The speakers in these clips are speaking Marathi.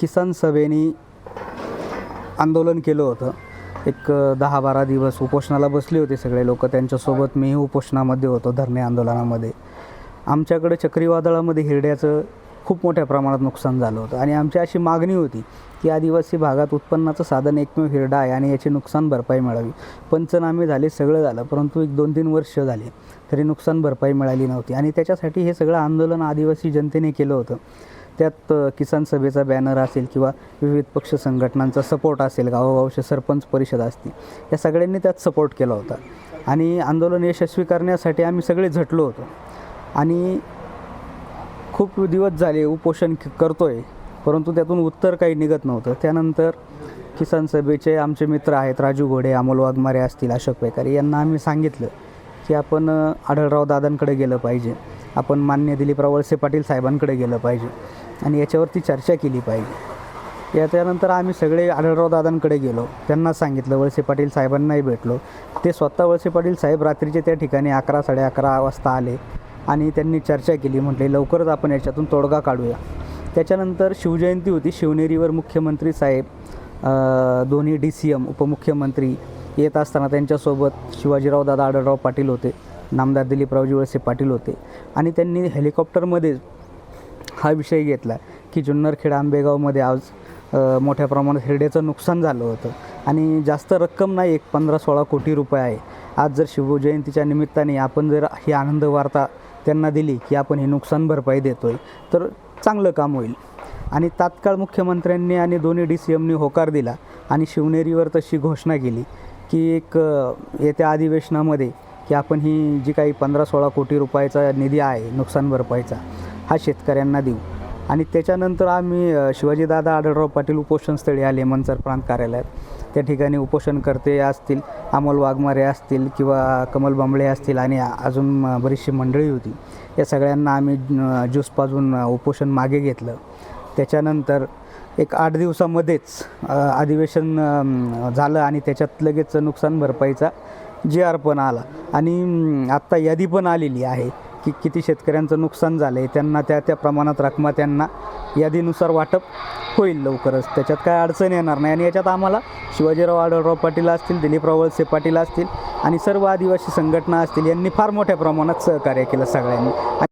किसान सभेने आंदोलन केलं होतं. एक दहा बारा दिवस उपोषणाला बसले होते सगळे लोक. त्यांच्यासोबत मीही उपोषणामध्ये होतो धरणे आंदोलनामध्ये. आमच्याकडे चक्रीवादळामध्ये हिरड्याचं खूप मोठ्या प्रमाणात नुकसान झालं होतं. आणि आमची अशी मागणी होती की आदिवासी भागात उत्पन्नाचं साधन एकमेव हिरडा आहे आणि याची नुकसान भरपाई मिळावी. पंचनामे झाले सगळं झालं परंतु एक दोन तीन वर्ष झाले तरी नुकसान भरपाई मिळाली नव्हती. आणि त्याच्यासाठी हे सगळं आंदोलन आदिवासी जनतेने केलं होतं. त्यात किसान सभेचा बॅनर असेल किंवा विविध पक्ष संघटनांचा सपोर्ट असेल गावोगावचे सरपंच परिषद असतील या सगळ्यांनी त्यात सपोर्ट केला होता. आणि आंदोलन यशस्वी करण्यासाठी आम्ही सगळे झटलो होतो. आणि खूप दिवस झाले उपोषण करतो आहे परंतु त्यातून उत्तर काही निघत नव्हतं. त्यानंतर किसान सभेचे आमचे मित्र आहेत राजू घोडे अमोल वाघमारे असतील अशोक पैकारी यांना आम्ही सांगितलं की आपण आढळराव दादांकडे गेलं पाहिजे. आपण मान्य दिलीप वळसे पाटील साहेबांकडे गेलं पाहिजे. आणि याच्यावरती चर्चा केली पाहिजे. या त्यानंतर आम्ही सगळे आढळराव दादांकडे गेलो. त्यांना सांगितलं वळसे पाटील साहेबांनाही भेटलो. ते स्वतः वळसे पाटील साहेब रात्रीचे त्या ठिकाणी अकरा साडे अकरा वाजता आले आणि त्यांनी चर्चा केली. म्हटले लवकरच आपण याच्यातून तोडगा काढूया. त्याच्यानंतर शिवजयंती होती. शिवनेरीवर मुख्यमंत्री साहेब दोन्ही डी सी एम उपमुख्यमंत्री येत असताना त्यांच्यासोबत शिवाजीराव दादा आढळराव पाटील होते. नामदार दिलीपरावजी वळसे पाटील होते. आणि त्यांनी हेलिकॉप्टरमध्येच हा विषय घेतला की जुन्नरखेड आंबेगावमध्ये आज मोठ्या प्रमाणात हिरड्याचं नुकसान झालं होतं. आणि जास्त रक्कम नाही एक पंधरा सोळा कोटी रुपये आहे. आज जर शिवजयंतीच्या निमित्ताने आपण जर ही आनंद वार्ता त्यांना दिली की आपण हे नुकसान भरपाई देतो आहे तर चांगलं काम होईल. आणि तात्काळ मुख्यमंत्र्यांनी आणि दोन्ही डी सी एमनी होकार दिला आणि शिवनेरीवर तशी घोषणा केली की एक येत्या अधिवेशनामध्ये की आपण ही जी काही पंधरा सोळा कोटी रुपयाचा निधी आहे नुकसान भरपाईचा हा शेतकऱ्यांना देऊ. आणि त्याच्यानंतर आम्ही शिवाजीदादा आढळराव पाटील उपोषणस्थळी आले मनसर प्रांत कार्यालयात. त्या ठिकाणी उपोषणकर्ते असतील अमोल वाघमारे असतील किंवा कमल बांबळे असतील आणि अजून बरीचशी मंडळी होती. या सगळ्यांना आम्ही ज्यूस पाजून उपोषण मागे घेतलं. त्याच्यानंतर एक आठ दिवसामध्येच अधिवेशन झालं आणि त्याच्यात लगेच नुकसान भरपाईचा जी आर पण आला. आणि आत्ता यादी पण आलेली आहे. की किती शेतकऱ्यांचं नुकसान झालं आहे त्यांना त्या त्या प्रमाणात रकमा त्यांना यादीनुसार वाटप होईल लवकरच. त्याच्यात काय अडचण येणार नाही. आणि याच्यात आम्हाला शिवाजीराव आढळराव पाटील असतील दिलीपराव वळसे पाटील असतील आणि सर्व आदिवासी संघटना असतील यांनी फार मोठ्या प्रमाणात सहकार्य केलं सगळ्यांनी.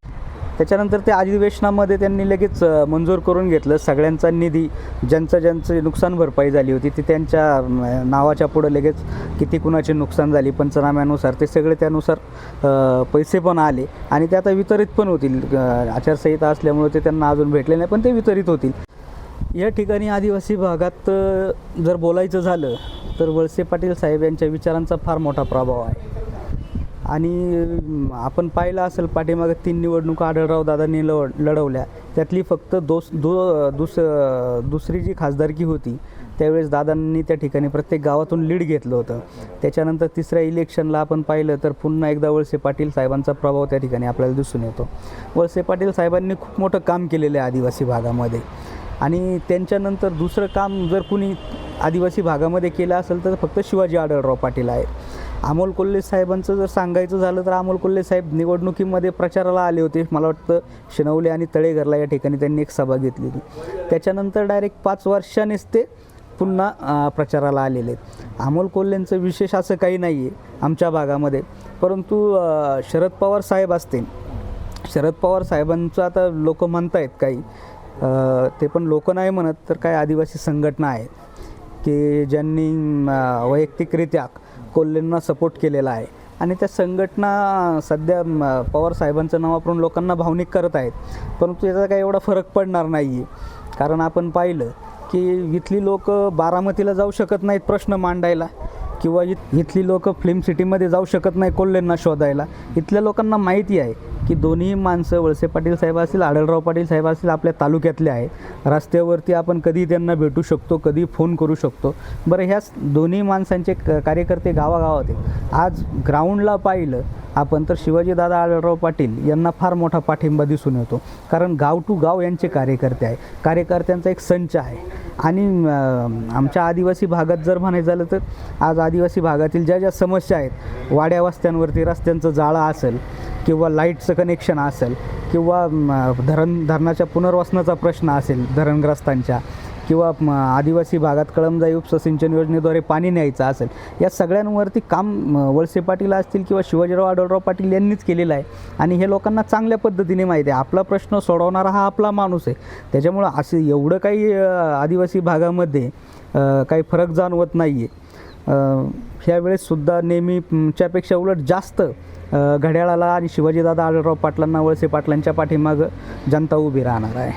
त्याच्यानंतर त्या अधिवेशनामध्ये त्यांनी लगेच मंजूर करून घेतलं. सगळ्यांचा निधी ज्यांचं ज्यांचं नुकसान भरपाई झाली होती ती त्यांच्या नावाच्या पुढं लगेच किती कुणाचे नुकसान झाली पंचनाम्यानुसार ते सगळे त्यानुसार पैसे पण आले. आणि ते आता वितरित पण होतील. आचारसंहिता असल्यामुळे ते त्यांना अजून भेटले नाही पण ते वितरित होतील. या ठिकाणी आदिवासी भागात जर बोलायचं झालं तर वळसे पाटील साहेब यांच्या विचारांचा फार मोठा प्रभाव आहे. आणि आपण पाहिलं असेल पाठीमागं तीन निवडणुका आढळराव दादांनी लव लढवल्या. त्यातली फक्त दोस दो दुस दुसरी जी खासदारकी होती त्यावेळेस दादांनी त्या ठिकाणी प्रत्येक गावातून लीड घेतलं होतं. त्याच्यानंतर तिसऱ्या इलेक्शनला आपण पाहिलं तर पुन्हा एकदा वळसे पाटील साहेबांचा प्रभाव त्या ठिकाणी आपल्याला दिसून येतो. वळसे पाटील साहेबांनी खूप मोठं काम केलेलं आहे आदिवासी भागामध्ये. आणि त्यांच्यानंतर दुसरं काम जर कुणी आदिवासी भागामध्ये केलं असेल तर फक्त शिवाजी आढळराव पाटील आहे अमोल कोल्हे साहेबांचं जर सांगायचं झालं तर अमोल कोल्हे साहेब निवडणुकीमध्ये प्रचाराला आले होते. मला वाटतं शिनवले आणि तळेघरला या ठिकाणी त्यांनी एक सभा घेतली होती. त्याच्यानंतर डायरेक्ट पाच वर्षानेच ते पुन्हा प्रचाराला आलेले आहेत. अमोल कोल्हेंचं विशेष असं काही नाही आहे आमच्या भागामध्ये. परंतु शरद पवार साहेब असतील. शरद पवार साहेबांचं आता लोक म्हणतायत काही. ते पण लोक नाही म्हणत तर काही आदिवासी संघटना आहेत. की ज्यांनी वैयक्तिकरित्या कोल्हेंना सपोर्ट केलेला आहे. आणि त्या संघटना सध्या पवार साहेबांचं नाव वापरून लोकांना भावनिक करत आहेत. परंतु याचा काही एवढा फरक पडणार नाही आहे कारण आपण पाहिलं की इथली लोक बारामतीला जाऊ शकत नाहीत प्रश्न मांडायला. किंवा इथ इथली लोक फिल्म सिटीमध्ये जाऊ शकत नाही कोल्हेंना शोधायला. इथल्या लोकांना माहिती आहे की दोन्ही माणसं वळसे पाटील साहेब असतील आढळराव पाटील साहेब असतील आपल्या तालुक्यातले आहेत रस्त्यावरती आपण कधी त्यांना भेटू शकतो कधी फोन करू शकतो. बरं ह्याच दोन्ही माणसांचे क कार्यकर्ते गावागावात आहेत. आज ग्राउंडला पाहिलं आपण तर शिवाजीदादा आढळराव पाटील यांना फार मोठा पाठिंबा दिसून येतो. कारण गाव टू गाव यांचे कार्यकर्ते आहे कार्यकर्त्यांचा एक संच आहे. आणि आमच्या आदिवासी भागात जर म्हणायचं झालं तर आज आदिवासी भागातील ज्या ज्या समस्या आहेत वाड्या वस्त्यांवरती रस्त्यांचं जाळं असेल किंवा लाईटचं कनेक्शन असेल किंवा धरण धरणाच्या पुनर्वसनाचा प्रश्न असेल धरणग्रस्तांच्या किंवा आदिवासी भागात कळमजाई उपसिंचन सिंचन योजनेद्वारे पाणी न्यायचं असेल या सगळ्यांवरती काम वळसे पाटील असतील किंवा शिवाजीराव आढळराव पाटील यांनीच केलेलं आहे. आणि हे लोकांना चांगल्या पद्धतीने माहिती आहे. आपला प्रश्न सोडवणारा हा आपला माणूस आहे. त्याच्यामुळं असे एवढं काही आदिवासी भागामध्ये काही फरक जाणवत नाही आहे ह्यावेळेससुद्धा नेहमीच्यापेक्षा उलट जास्त घड्याळाला आणि शिवाजीदादा आढळराव पाटलांना वळसे पाटलांच्या पाठीमागं जनता उभी राहणार आहे.